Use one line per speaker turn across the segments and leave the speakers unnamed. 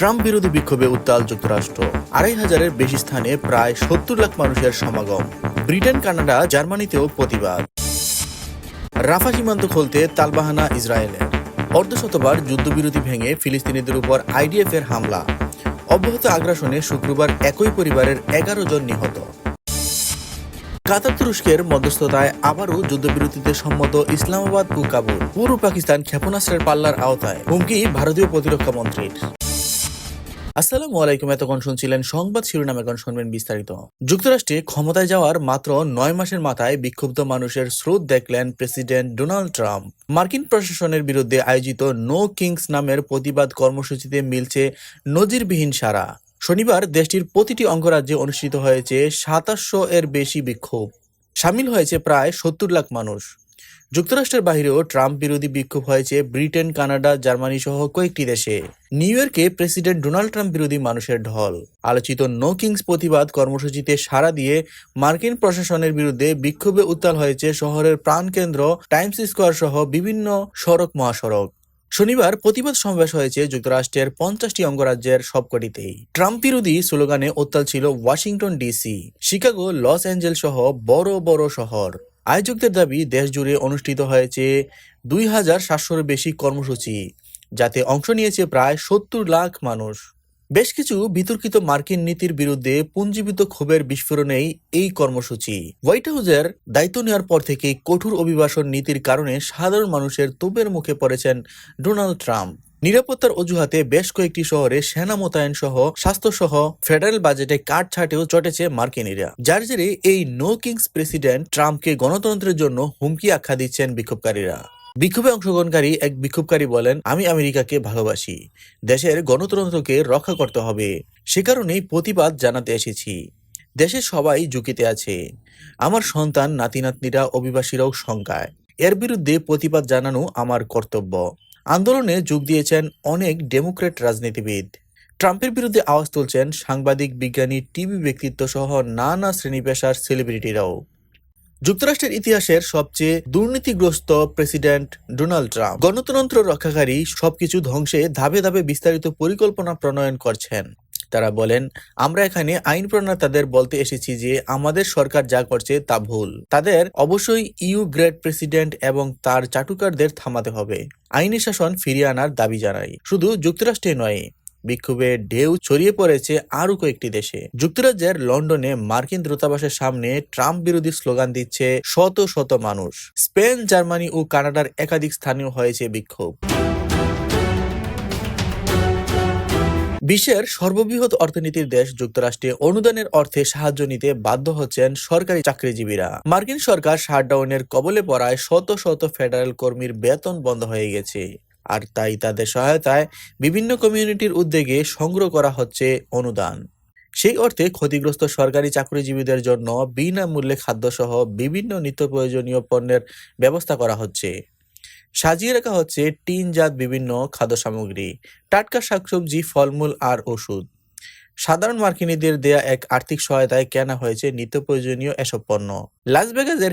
Trump বিরোধী বিক্ষোভে উত্তাল যুক্তরাষ্ট্র আড়াই হাজারের বেশি স্থানে প্রায় সত্তর লাখ মানুষের সমাগম ব্রিটেন কানাডা জার্মানিতেও প্রতিবাদ রাফা সীমান্ত খুলতে তালবাহানা ইসরায়েলের অর্ধশতবার যুদ্ধবিরতি ভেঙে ফিলিস্তিনিদের উপর আইডিএফ এর হামলা অব্যাহত আগ্রাসনে শুক্রবার একই পরিবারের এগারো জন নিহত কাতার তুরস্কের মধ্যস্থতায় আবারও যুদ্ধবিরতিতে সম্মত ইসলামাবাদ ও কাবুল পূর্ব পাকিস্তান ক্ষেপণাস্ত্রের পাল্লার আওতায় হুমকি ভারতীয় প্রতিরক্ষা মন্ত্রীর
আসসালামু আলাইকুম এতক্ষণ শুনছিলেন সংবাদ শিরোনামে এখন শুনবেন বিস্তারিত যুক্তরাষ্ট্রে ক্ষমতায় যাওয়ার মাত্র নয় মাসের মাথায় বিক্ষুব্ধ মানুষের স্রোত দেখলেন প্রেসিডেন্ট ডোনাল্ড ট্রাম্প মার্কিন প্রশাসনের বিরুদ্ধে আয়োজিত নো কিংস নামের প্রতিবাদ কর্মসূচিতে মিলছে নজিরবিহীন সারা শনিবার দেশটির প্রতিটি অঙ্গরাজ্যে অনুষ্ঠিত হয়েছে সাতাশশো এর বেশি বিক্ষোভ সামিল হয়েছে প্রায় সত্তর লাখ মানুষ যুক্তরাষ্ট্রের বাহিরেও ট্রাম্প বিরোধী বিক্ষোভ হয়েছে ব্রিটেন কানাডা জার্মানি সহ কয়েকটি দেশে নিউ ইয়র্কে প্রেসিডেন্ট ডোনাল্ড ট্রাম্প বিরোধী মানুষের ঢল আলোচিত নো কিংস প্রতিবাদ কর্মসূচিতে সাড়া দিয়ে মার্কিন প্রশাসনের বিরুদ্ধে বিক্ষোভে উত্তাল হয়েছে শহরের প্রাণকেন্দ্র টাইমস স্কোয়ার সহ বিভিন্ন সড়ক মহাসড়ক শনিবার প্রতিবাদ সমাবেশ হয়েছে যুক্তরাষ্ট্রের পঞ্চাশটি অঙ্গরাজ্যের সবকটিতেই ট্রাম্প বিরোধী স্লোগানে উত্তাল ছিল Washington DC Chicago Los Angeles সহ বড় বড় শহর আয়োজকদের দাবি দেশজুড়ে অনুষ্ঠিত হয়েছে দুই হাজার সাতশোর বেশি কর্মসূচি যাতে অংশ নিয়েছে প্রায় সত্তর লাখ মানুষ বেশ কিছু বিতর্কিত মার্কিন নীতির বিরুদ্ধে পুঞ্জীবিত ক্ষোভের বিস্ফোরণেই এই কর্মসূচি হোয়াইট হাউসের দায়িত্ব নেওয়ার পর থেকে কঠোর অভিবাসন নীতির কারণে সাধারণ মানুষের তোপের মুখে পড়েছেন ডোনাল্ড ট্রাম্প নিরাপত্তার অজুহাতে বেশ কয়েকটি শহরে সেনা মোতায়েন সহ স্বাস্থ্য সহ ফেডারেল বাজেটে কাট ছাটেও চটেছে মার্কিনিরা যার জেরে এই নো কিংস প্রেসিডেন্ট ট্রাম্পকে গণতন্ত্রের জন্য হুমকি আখ্যা দিচ্ছেন বিক্ষোভকারীরা বিক্ষোভে অংশগ্রহণকারী এক বিক্ষোভকারী বলেন আমি আমেরিকাকে ভালোবাসি দেশের গণতন্ত্রকে রক্ষা করতে হবে সে কারণেই প্রতিবাদ জানাতে এসেছি দেশে সবাই ঝুঁকিতে আছে আমার সন্তান নাতি নাতনিরা অভিবাসীরাও শঙ্কায় এর বিরুদ্ধে প্রতিবাদ জানানো আমার কর্তব্য আন্দোলনে যোগ দিয়েছেন অনেক ডেমোক্রেট রাজনীতিবিদ ট্রাম্পের বিরুদ্ধে আওয়াজ তুলছেন সাংবাদিক বিজ্ঞানী টিভি ব্যক্তিত্ব সহ নানা শ্রেণী পেশার সেলিব্রিটিরাও যুক্তরাষ্ট্রের ইতিহাসের সবচেয়ে দুর্নীতিগ্রস্ত প্রেসিডেন্ট ডোনাল্ড ট্রাম্প গণতন্ত্র রক্ষাকারী সবকিছু ধ্বংসে ধাপে ধাপে বিস্তারিত পরিকল্পনা প্রণয়ন করছেন তারা বলেন আমরা এখানে আইন প্রণেতাদের বলতে এসেছি যে আমাদের সরকার যা করছে তা ভুল তাদের অবশ্যই ইউ গ্রেট প্রেসিডেন্ট এবং তার চাটুকারদের থামাতে হবে আইনি শাসন ফিরিয়ে আনার দাবি জানাই শুধু যুক্তরাষ্ট্রে নয় বিক্ষোভে ঢেউ ছড়িয়ে পড়েছে আরও কয়েকটি দেশে যুক্তরাজ্যের লন্ডনে মার্কিন দূতাবাসের সামনে ট্রাম্প বিরোধী স্লোগান দিচ্ছে শত শত মানুষ স্পেন জার্মানি ও কানাডার একাধিক স্থানীয় হয়েছে বিক্ষোভ বিশ্বের সর্ববৃহৎ অর্থনীতির দেশ যুক্তরাষ্ট্রে অনুদানের অর্থে সাহায্য নিতে বাধ্য হচ্ছেন সরকারি চাকরিজীবীরা মার্কিন সরকার শাটডাউনের কবলে পড়ায় শত শত ফেডারেল কর্মীর বেতন বন্ধ হয়ে গেছে আর তাই তাদের সহায়তায় বিভিন্ন কমিউনিটির উদ্যোগে সংগ্রহ করা হচ্ছে অনুদান সেই অর্থে ক্ষতিগ্রস্ত সরকারি চাকরিজীবীদের জন্য বিনামূল্যে খাদ্যসহ বিভিন্ন নিত্য প্রয়োজনীয় পণ্যের ব্যবস্থা করা হচ্ছে সাজিয়ে রাখা হচ্ছে টিনজাত বিভিন্ন খাদ্য সামগ্রী টাটকা শাকসবজি ফলমূল আর ওষুধ সাধারণ মার্কিনীদের দেয়া এক আর্থিক সহায়তায় কেনা হয়েছে নিত্য প্রয়োজনীয় এসব পণ্য লাস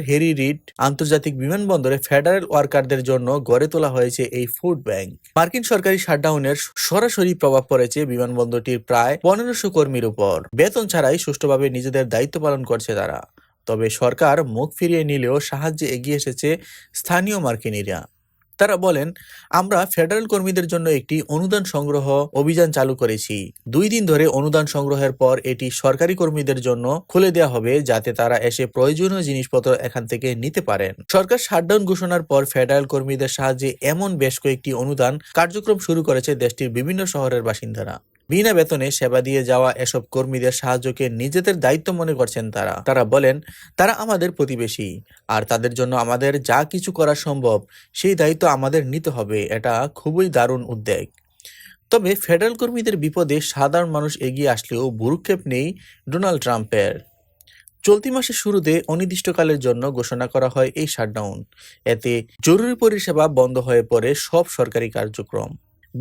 হেরি রিড আন্তর্জাতিক বিমানবন্দরে ফেডারেল ওয়ার্কারদের জন্য গড়ে তোলা হয়েছে এই ফুড ব্যাংক মার্কিন সরকারি শাটডাউনের সরাসরি প্রভাব পড়েছে বিমানবন্দরটির প্রায় পনেরোশো কর্মীর উপর বেতন ছাড়াই সুষ্ঠুভাবে নিজেদের দায়িত্ব পালন করছে তারা তবে সরকার মুখ ফিরিয়ে নিলেও সাহায্যে এগিয়ে এসেছে স্থানীয় মার্কিনীরা তারা বলেন আমরা ফেডারেল কর্মীদের জন্য একটি অনুদান সংগ্রহ অভিযান চালু করেছি দুই দিন ধরে অনুদান সংগ্রহের পর এটি সরকারি কর্মীদের জন্য খুলে দেওয়া হবে যাতে তারা এসে প্রয়োজনীয় জিনিসপত্র এখান থেকে নিতে পারেন সরকার শাটডাউন ঘোষণার পর ফেডারেল কর্মীদের সাহায্যে এমন বেশ কয়েকটি অনুদান কার্যক্রম শুরু করেছে দেশটির বিভিন্ন শহরের বাসিন্দারা বিনা বেতনে সেবা দিয়ে যাওয়া এসব কর্মীদের সাহায্যকে নিজেদের দায়িত্ব মনে করছেন তারা তারা বলেন তারা আমাদের প্রতিবেশী আর তাদের জন্য আমাদের যা কিছু করা সম্ভব সেই দায়িত্ব আমাদের নিতে হবে এটা খুবই দারুণ উদ্বেগ তবে ফেডারেল কর্মীদের বিপদে সাধারণ মানুষ এগিয়ে আসলেও ভুরুক্ষেপ নেই ডোনাল্ড ট্রাম্পের চলতি মাসের শুরুতে অনির্দিষ্টকালের জন্য ঘোষণা করা হয় এই শাটডাউন এতে জরুরি পরিষেবা বন্ধ হয়ে পড়ে সব সরকারি কার্যক্রম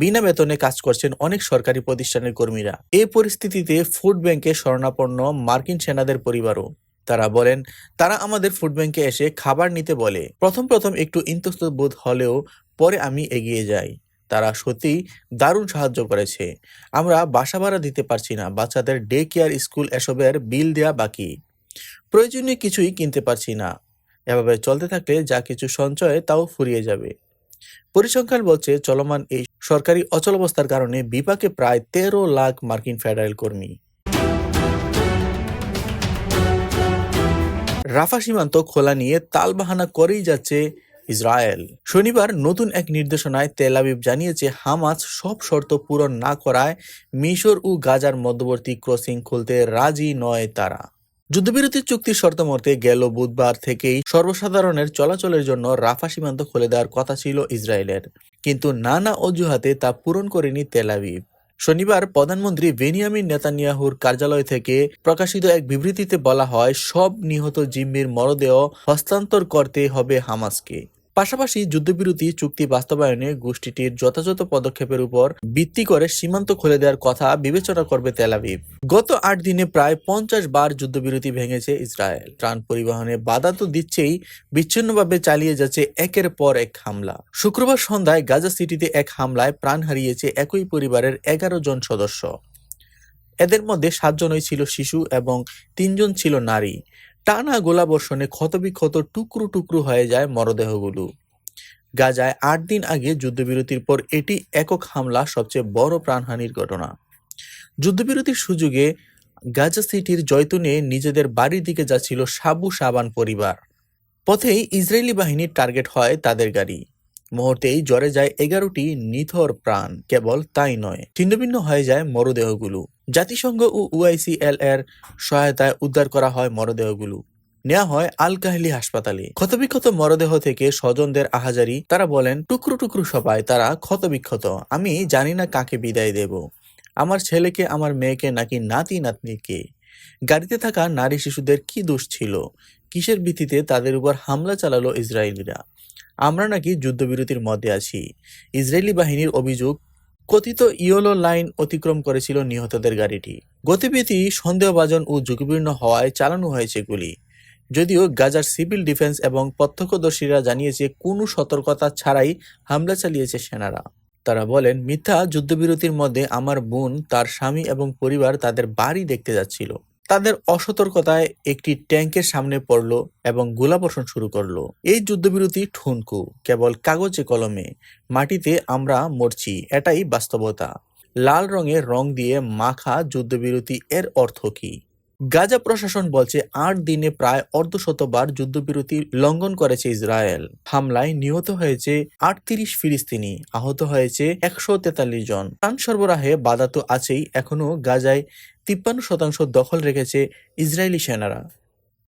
বিনা বেতনে কাজ করছেন অনেক সরকারি প্রতিষ্ঠানের কর্মীরা এ পরিস্থিতিতে ফুড ব্যাংকে শরণাপন্ন মার্কিন সেনাদের পরিবারও তারা বলেন তারা আমাদের ফুড ব্যাংকে এসে খাবার নিতে বলে প্রথম প্রথম একটু ইন্তস্ত বোধ হলেও পরে আমি এগিয়ে যাই তারা সত্যি দারুণ সাহায্য করেছে আমরা বাসা ভাড়া দিতে পারছি না বাচ্চাদের ডে কেয়ার স্কুল এসবের বিল দেয়া বাকি প্রয়োজনীয় কিছুই কিনতে পারছি না এভাবে চলতে থাকলে যা কিছু সঞ্চয় তাও ফুরিয়ে যাবে পরিসংখ্যান বলছে চলমান এই সরকারি অচলাবস্থার কারণে বিপাকে প্রায় তেরো লাখ মার্কিন ফেডারেল কর্মী
রাফা সীমান্ত খোলা নিয়ে তালবাহানা করেই যাচ্ছে ইসরায়েল শনিবার নতুন এক নির্দেশনায় তেলাবিব জানিয়েছে হামাস সব শর্ত পূরণ না করায় মিশর ও গাজার মধ্যবর্তী ক্রসিং খুলতে রাজি নয় তারা যুদ্ধবিরতির চুক্তির শর্ত মতে গেল বুধবার থেকেই সর্বসাধারণের চলাচলের জন্য রাফা সীমান্ত খুলে দেওয়ার কথা ছিল ইসরায়েলের কিন্তু নানা অজুহাতে তা পূরণ করেনি তেলাবি শনিবার প্রধানমন্ত্রী বেনিয়ামিন নেতানিয়াহুর কার্যালয় থেকে প্রকাশিত এক বিবৃতিতে বলা হয় সব নিহত জিম্মির মরদেহ হস্তান্তর করতে হবে হামাসকে পাশাপাশি যুদ্ধবিরতি চুক্তি বাস্তবায়নে গোষ্ঠীটির যথাযথ পদক্ষেপের উপর ভিত্তি করে সীমান্ত খুলে দেওয়ার কথা বিবেচনা করবে তেলাবিব গত আট দিনে প্রায় পঞ্চাশ বার যুদ্ধবিরতি ভেঙেছে ইসরায়েল ত্রাণ পরিবহনে বাধা তো দিচ্ছেই বিচ্ছিন্নভাবে চালিয়ে যাচ্ছে একের পর এক হামলা শুক্রবার সন্ধ্যায় গাজা সিটিতে এক হামলায় প্রাণ হারিয়েছে একই পরিবারের এগারো জন সদস্য এদের মধ্যে সাতজনই ছিল শিশু এবং তিনজন ছিল নারী টানা গোলাবর্ষণে ক্ষতবিক্ষত টুকরো টুকরো হয়ে যায় মরদেহগুলো গাজায় আট দিন আগে যুদ্ধবিরতির পর এটি একক হামলা সবচেয়ে বড় প্রাণহানির ঘটনা যুদ্ধবিরতির সুযোগে গাজা সিটির জয়তুনে নিজেদের বাড়ির দিকে যাচ্ছিল সাবু সাবান পরিবার পথেই ইসরায়েলি বাহিনীর টার্গেট হয় তাদের গাড়ি মুহূর্তেই জ্বরে যায় এগারোটি নিথর প্রাণ কেবল তাই নয় ছিন্নভিন্ন হয়ে যায় মরদেহগুলো জাতিসংঘ ও এল এর সহায়তায় উদ্ধার করা হয় মরদেহগুলো নেওয়া হয় আল কাহলি হাসপাতালে ক্ষতবিক্ষত মরদেহ থেকে স্বজনদের আহাজারি তারা বলেন টুকরো টুকরো সবাই তারা ক্ষতবিক্ষত আমি জানি না কাকে বিদায় দেব আমার ছেলেকে আমার মেয়েকে নাকি নাতি নাতনিকে গাড়িতে থাকা নারী শিশুদের কি দোষ ছিল কিসের ভিত্তিতে তাদের উপর হামলা চালালো ইসরায়েলিরা আমরা নাকি যুদ্ধবিরতির মধ্যে আছি ইসরায়েলি বাহিনীর অভিযোগ কথিত ইয়োলো লাইন অতিক্রম করেছিল নিহতদের গাড়িটি গতিবিধি সন্দেহভাজন ও ঝুঁকিপূর্ণ হওয়ায় চালানো হয়েছে গুলি যদিও গাজার সিভিল ডিফেন্স এবং প্রত্যক্ষদর্শীরা জানিয়েছে কোনো সতর্কতা ছাড়াই হামলা চালিয়েছে সেনারা তারা বলেন মিথ্যা যুদ্ধবিরতির মধ্যে আমার বোন তার স্বামী এবং পরিবার তাদের বাড়ি দেখতে যাচ্ছিল তাদের অসতর্কতায় একটি ট্যাঙ্কের সামনে পড়ল এবং গোলাবর্ষণ শুরু করলো এই যুদ্ধবিরতি ঠুনকু কেবল কাগজে কলমে মাটিতে আমরা মরছি এটাই বাস্তবতা লাল রঙের রং দিয়ে মাখা যুদ্ধবিরতি এর অর্থ কী গাজা প্রশাসন বলছে আট দিনে প্রায় অর্ধশতবার যুদ্ধবিরতি লঙ্ঘন করেছে ইসরায়েল হামলায় নিহত হয়েছে আটত্রিশ ফিলিস্তিনি আহত হয়েছে একশো তেতাল্লিশ জন ত্রাণ সরবরাহে বাধা তো আছেই এখনও গাজায় তিপ্পান্ন শতাংশ দখল রেখেছে ইসরায়েলি সেনারা